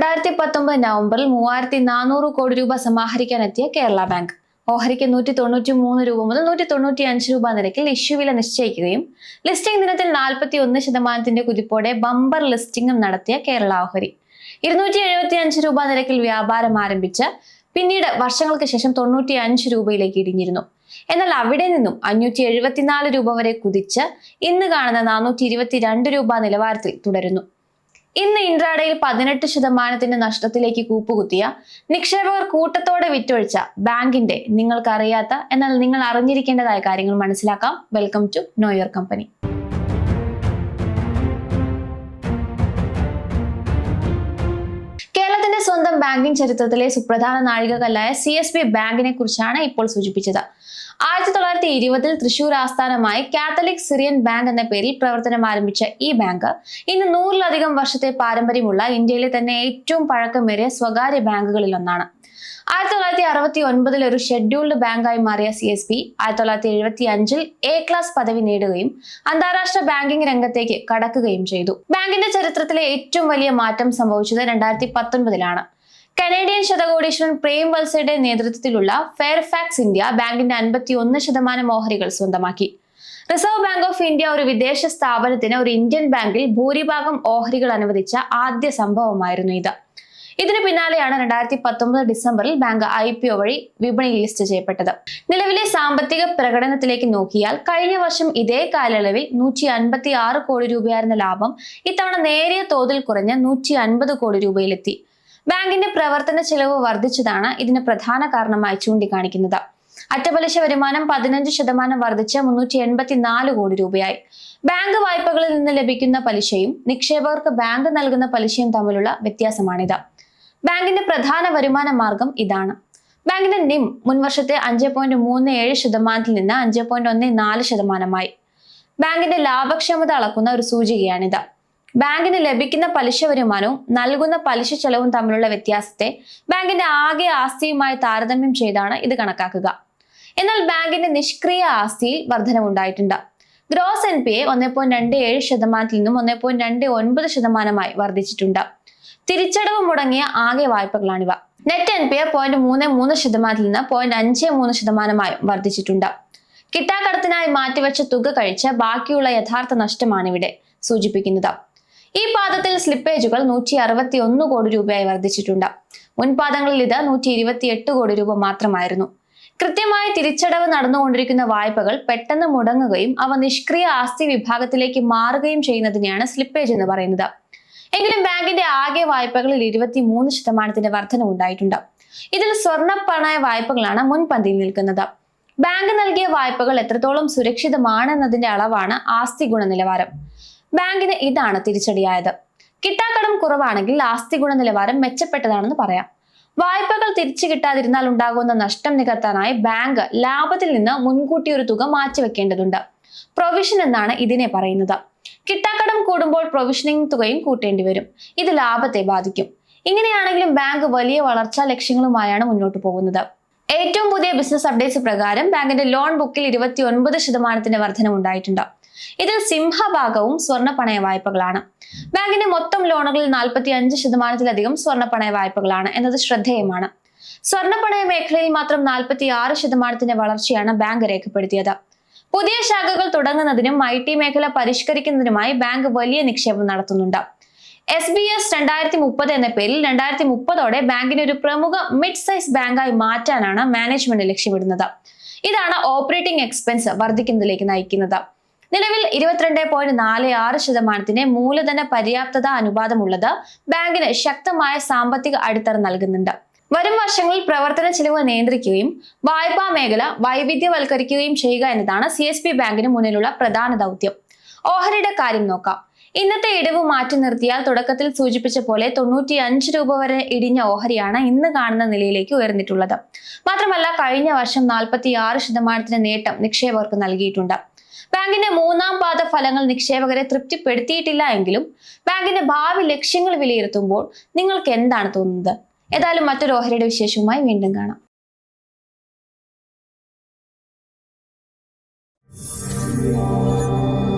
രണ്ടായിരത്തി പത്തൊമ്പത് നവംബറിൽ മൂവായിരത്തി നാനൂറ് കോടി രൂപ സമാഹരിക്കാനെത്തിയ കേരള ബാങ്ക്. ഓഹരിക്ക് നൂറ്റി തൊണ്ണൂറ്റി മൂന്ന് രൂപ മുതൽ നൂറ്റി തൊണ്ണൂറ്റി അഞ്ച് രൂപ നിരക്കിൽ ഇഷ്യൂ വില നിശ്ചയിക്കുകയും ലിസ്റ്റിംഗ് ദിനത്തിൽ നാൽപ്പത്തി ഒന്ന് ശതമാനത്തിന്റെ കുതിപ്പോടെ ബമ്പർ ലിസ്റ്റിംഗും നടത്തിയ കേരള ഓഹരി. ഇരുന്നൂറ്റി എഴുപത്തി അഞ്ച് രൂപ നിരക്കിൽ വ്യാപാരം ആരംഭിച്ച് പിന്നീട് വർഷങ്ങൾക്ക് ശേഷം തൊണ്ണൂറ്റി അഞ്ച് രൂപയിലേക്ക് ഇടിഞ്ഞിരുന്നു. എന്നാൽ അവിടെ നിന്നും അഞ്ഞൂറ്റി എഴുപത്തിനാല് രൂപ വരെ കുതിച്ച് ഇന്ന് കാണുന്ന നാനൂറ്റി ഇരുപത്തി രണ്ട് രൂപ നിലവാരത്തിൽ തുടരുന്നു. ഇന്ന് ഇൻട്രാഡയിൽ പതിനെട്ട് ശതമാനത്തിന്റെ നഷ്ടത്തിലേക്ക് കൂപ്പുകുത്തിയ നിക്ഷേപകർ കൂട്ടത്തോടെ വിറ്റൊഴിച്ച ബാങ്കിന്റെ നിങ്ങൾക്കറിയാത്ത എന്നാൽ നിങ്ങൾ അറിഞ്ഞിരിക്കേണ്ടതായ കാര്യങ്ങൾ മനസ്സിലാക്കാം. Welcome to know your company സ്വന്തം ബാങ്കിംഗ് ചരിത്രത്തിലെ സുപ്രധാന നാഴികകല്ലായ സി എസ് ബി ബാങ്കിനെ കുറിച്ചാണ് ഇപ്പോൾ സൂചിപ്പിച്ചത്. ആയിരത്തി തൊള്ളായിരത്തി ഇരുപതിൽ തൃശൂർ ആസ്ഥാനമായി കാത്തലിക് സിറിയൻ ബാങ്ക് എന്ന പേരിൽ പ്രവർത്തനം ആരംഭിച്ച ഈ ബാങ്ക് ഇന്ന് നൂറിലധികം വർഷത്തെ പാരമ്പര്യമുള്ള ഇന്ത്യയിലെ തന്നെ ഏറ്റവും പഴക്കമേറിയ സ്വകാര്യ ബാങ്കുകളിൽ ഒന്നാണ് ആയിരത്തി തൊള്ളായിരത്തി അറുപത്തി ഒൻപതിൽ ഒരു ഷെഡ്യൂൾഡ് ബാങ്കായി മാറിയ സി എസ് പി ആയിരത്തി തൊള്ളായിരത്തി എഴുപത്തി അഞ്ചിൽ എ ക്ലാസ് പദവി നേടുകയും അന്താരാഷ്ട്ര ബാങ്കിംഗ് രംഗത്തേക്ക് കടക്കുകയും ചെയ്തു. ബാങ്കിന്റെ ചരിത്രത്തിലെ ഏറ്റവും വലിയ മാറ്റം സംഭവിച്ചത് രണ്ടായിരത്തി പത്തൊൻപതിലാണ് കനേഡിയൻ ശതകോടീശ്വരൻ പ്രേം വത്സയുടെ നേതൃത്വത്തിലുള്ള ഫെയർഫാക്സ് ഇന്ത്യ ബാങ്കിന്റെ അൻപത്തി ഒന്ന് ശതമാനം ഓഹരികൾ സ്വന്തമാക്കി. റിസർവ് ബാങ്ക് ഓഫ് ഇന്ത്യ ഒരു വിദേശ സ്ഥാപനത്തിന് ഒരു ഇന്ത്യൻ ബാങ്കിൽ ഭൂരിഭാഗം ഓഹരികൾ അനുവദിച്ച ആദ്യ സംഭവമായിരുന്നു ഇത്. ഇതിന് പിന്നാലെയാണ് രണ്ടായിരത്തി പത്തൊമ്പത് ഡിസംബറിൽ ബാങ്ക് ഐ പി ഒ വഴി വിപണിയിൽ ലിസ്റ്റ് ചെയ്യപ്പെട്ടത്. നിലവിലെ സാമ്പത്തിക പ്രകടനത്തിലേക്ക് നോക്കിയാൽ കഴിഞ്ഞ വർഷം ഇതേ കാലയളവിൽ നൂറ്റി അൻപത്തി ആറ് കോടി രൂപയായിരുന്ന ലാഭം ഇത്തവണ നേരിയ തോതിൽ കുറഞ്ഞ് നൂറ്റി അൻപത് കോടി രൂപയിലെത്തി. ബാങ്കിന്റെ പ്രവർത്തന ചെലവ് വർദ്ധിച്ചതാണ് ഇതിന് പ്രധാന കാരണമായി ചൂണ്ടിക്കാണിക്കുന്നത്. അറ്റപലിശ വരുമാനം പതിനഞ്ച് ശതമാനം വർദ്ധിച്ച് മുന്നൂറ്റി എൺപത്തി നാല് കോടി രൂപയായി. ബാങ്ക് വായ്പകളിൽ നിന്ന് ലഭിക്കുന്ന പലിശയും നിക്ഷേപകർക്ക് ബാങ്ക് നൽകുന്ന പലിശയും തമ്മിലുള്ള വ്യത്യാസമാണിത്. ബാങ്കിന്റെ പ്രധാന വരുമാന മാർഗം ഇതാണ്. ബാങ്കിന്റെ നിം മുൻവർഷത്തെ അഞ്ച് പോയിന്റ് മൂന്ന് ഏഴ് ശതമാനത്തിൽ നിന്ന് അഞ്ച് പോയിന്റ് ഒന്ന് നാല് ശതമാനമായി. ബാങ്കിന്റെ ലാഭക്ഷമത അളക്കുന്ന ഒരു സൂചികയാണിത്. ബാങ്കിന് ലഭിക്കുന്ന പലിശ വരുമാനവും നൽകുന്ന പലിശ ചെലവും തമ്മിലുള്ള വ്യത്യാസത്തെ ബാങ്കിന്റെ ആകെ ആസ്തിയുമായി താരതമ്യം ചെയ്താണ് ഇത് കണക്കാക്കുക. എന്നാൽ ബാങ്കിന്റെ നിഷ്ക്രിയ ആസ്തിയിൽ വർധനവുണ്ടായിട്ടുണ്ട് ഗ്രോസ് എൻ പി എ ഒന്ന് പോയിന്റ് രണ്ട് ഏഴ് ശതമാനത്തിൽ നിന്നും ഒന്ന് പോയിന്റ് രണ്ട് ഒൻപത് ശതമാനമായി വർദ്ധിച്ചിട്ടുണ്ട്. തിരിച്ചടവ് മുടങ്ങിയ ആകെ വായ്പകളാണിവ. Net N P A point മൂന്ന് മൂന്ന് ശതമാനത്തിൽ നിന്ന് പോയിന്റ് അഞ്ച് മൂന്ന് ശതമാനമായി വർദ്ധിച്ചിട്ടുണ്ട്. കിട്ടാക്കടത്തിനായി മാറ്റിവെച്ച തുക കഴിച്ച് ബാക്കിയുള്ള യഥാർത്ഥ നഷ്ടമാണ് നഷ്ടമാണിവിടെ സൂചിപ്പിക്കുന്നത്. ഈ പാദത്തിൽ സ്ലിപ്പേജുകൾ നൂറ്റി അറുപത്തി ഒന്ന് കോടി രൂപയായി വർദ്ധിച്ചിട്ടുണ്ട്. മുൻപാദങ്ങളിൽ ഇത് നൂറ്റി ഇരുപത്തി എട്ട് കോടി രൂപ മാത്രമായിരുന്നു. കൃത്യമായ തിരിച്ചടവ് നടന്നുകൊണ്ടിരിക്കുന്ന വായ്പകൾ പെട്ടെന്ന് മുടങ്ങുകയും അവ നിഷ്ക്രിയ ആസ്തി വിഭാഗത്തിലേക്ക് മാറുകയും ചെയ്യുന്നതിനെയാണ് സ്ലിപ്പേജ് എന്ന് പറയുന്നത്. എങ്കിലും ബാങ്കിന്റെ ആകെ വായ്പകളിൽ ഇരുപത്തി മൂന്ന് ശതമാനത്തിന്റെ വർധന ഉണ്ടായിട്ടുണ്ട്. ഇതിൽ സ്വർണ വായ്പകളാണ് മുൻപന്തിയിൽ നിൽക്കുന്നത്. ബാങ്ക് നൽകിയ വായ്പകൾ എത്രത്തോളം സുരക്ഷിതമാണെന്നതിന്റെ അളവാണ് ആസ്തി ഗുണനിലവാരം. ബാങ്കിന് ഇതാണ് തിരിച്ചടിയായത്. കിട്ടാക്കടം കുറവാണെങ്കിൽ ആസ്തി ഗുണനിലവാരം മെച്ചപ്പെട്ടതാണെന്ന് പറയാം. വായ്പകൾ തിരിച്ചു കിട്ടാതിരുന്നാൽ ഉണ്ടാകുന്ന നഷ്ടം നികത്താനായി ബാങ്ക് ലാഭത്തിൽ നിന്ന് മുൻകൂട്ടി ഒരു തുക മാറ്റിവെക്കേണ്ടതുണ്ട്. പ്രൊവിഷൻ എന്നാണ് ഇതിനെ പറയുന്നത്. കിട്ടാക്കടം കൂടുമ്പോൾ പ്രൊവിഷനിങ് തുകയും കൂട്ടേണ്ടി വരും. ഇത് ലാഭത്തെ ബാധിക്കും. ഇങ്ങനെയാണെങ്കിലും ബാങ്ക് വലിയ വളർച്ചാ ലക്ഷ്യങ്ങളുമായാണ് മുന്നോട്ട് പോകുന്നത്. ഏറ്റവും പുതിയ ബിസിനസ് അപ്ഡേറ്റ്സ് പ്രകാരം ബാങ്കിന്റെ ലോൺ ബുക്കിൽ ഇരുപത്തി ഒൻപത് ശതമാനത്തിന്റെ വർധനമുണ്ടായിട്ടുണ്ട് ഇതിൽ സിംഹഭാഗവും സ്വർണ പണയ വായ്പകളാണ്. ബാങ്കിന്റെ മൊത്തം ലോണുകളിൽ നാൽപ്പത്തി അഞ്ച് ശതമാനത്തിലധികം സ്വർണ പണയ വായ്പകളാണ് എന്നത് ശ്രദ്ധേയമാണ്. സ്വർണ പണയ മേഖലയിൽ മാത്രം നാൽപ്പത്തി ആറ് ശതമാനത്തിന്റെ വളർച്ചയാണ് ബാങ്ക് രേഖപ്പെടുത്തിയത്. പുതിയ ശാഖകൾ തുടങ്ങുന്നതിനും ഐ ടി മേഖല പരിഷ്കരിക്കുന്നതിനുമായി ബാങ്ക് വലിയ നിക്ഷേപം നടത്തുന്നുണ്ട്. എസ് ബി എസ് രണ്ടായിരത്തി മുപ്പത് എന്ന പേരിൽ രണ്ടായിരത്തി മുപ്പതോടെ ബാങ്കിനെ ഒരു പ്രമുഖ മിഡ് സൈസ് ബാങ്കായി മാറ്റാനാണ് മാനേജ്മെന്റ് ലക്ഷ്യമിടുന്നത്. ഇതാണ് ഓപ്പറേറ്റിംഗ് എക്സ്പെൻസ് വർദ്ധിക്കുന്നതിലേക്ക് നയിക്കുന്നത്. നിലവിൽ ഇരുപത്തിരണ്ട് പോയിന്റ് നാല് ആറ് ശതമാനത്തിന്റെ മൂലധന പര്യാപ്തത അനുപാതമുള്ളത് ബാങ്കിന് ശക്തമായ സാമ്പത്തിക അടിത്തറ നൽകുന്നുണ്ട്. വരും വർഷങ്ങളിൽ പ്രവർത്തന ചെലവ് നിയന്ത്രിക്കുകയും വായ്പാ മേഖല വൈവിധ്യവൽക്കരിക്കുകയും ചെയ്യുക എന്നതാണ് സി എസ് പി ബാങ്കിന് മുന്നിലുള്ള പ്രധാന ദൗത്യം. ഓഹരിയുടെ കാര്യം നോക്കാം. ഇന്നത്തെ ഇടിവ് മാറ്റി നിർത്തിയാൽ തുടക്കത്തിൽ സൂചിപ്പിച്ച പോലെ തൊണ്ണൂറ്റി അഞ്ച് രൂപ വരെ ഇടിഞ്ഞ ഓഹരിയാണ് ഇന്ന് കാണുന്ന നിലയിലേക്ക് ഉയർന്നിട്ടുള്ളത്. മാത്രമല്ല കഴിഞ്ഞ വർഷം നാൽപ്പത്തി ആറ് ശതമാനത്തിന് നേട്ടം നിക്ഷേപകർക്ക് നൽകിയിട്ടുണ്ട്. ബാങ്കിന്റെ മൂന്നാം പാദ ഫലങ്ങൾ നിക്ഷേപകരെ തൃപ്തിപ്പെടുത്തിയിട്ടില്ല എങ്കിലും ബാങ്കിന്റെ ഭാവി ലക്ഷ്യങ്ങൾ വിലയിരുത്തുമ്പോൾ നിങ്ങൾക്ക് എന്താണ് തോന്നുന്നത്? ഏതായാലും മറ്റൊരു ഓഹരിയുടെ വിശേഷവുമായി വീണ്ടും കാണാം Yeah.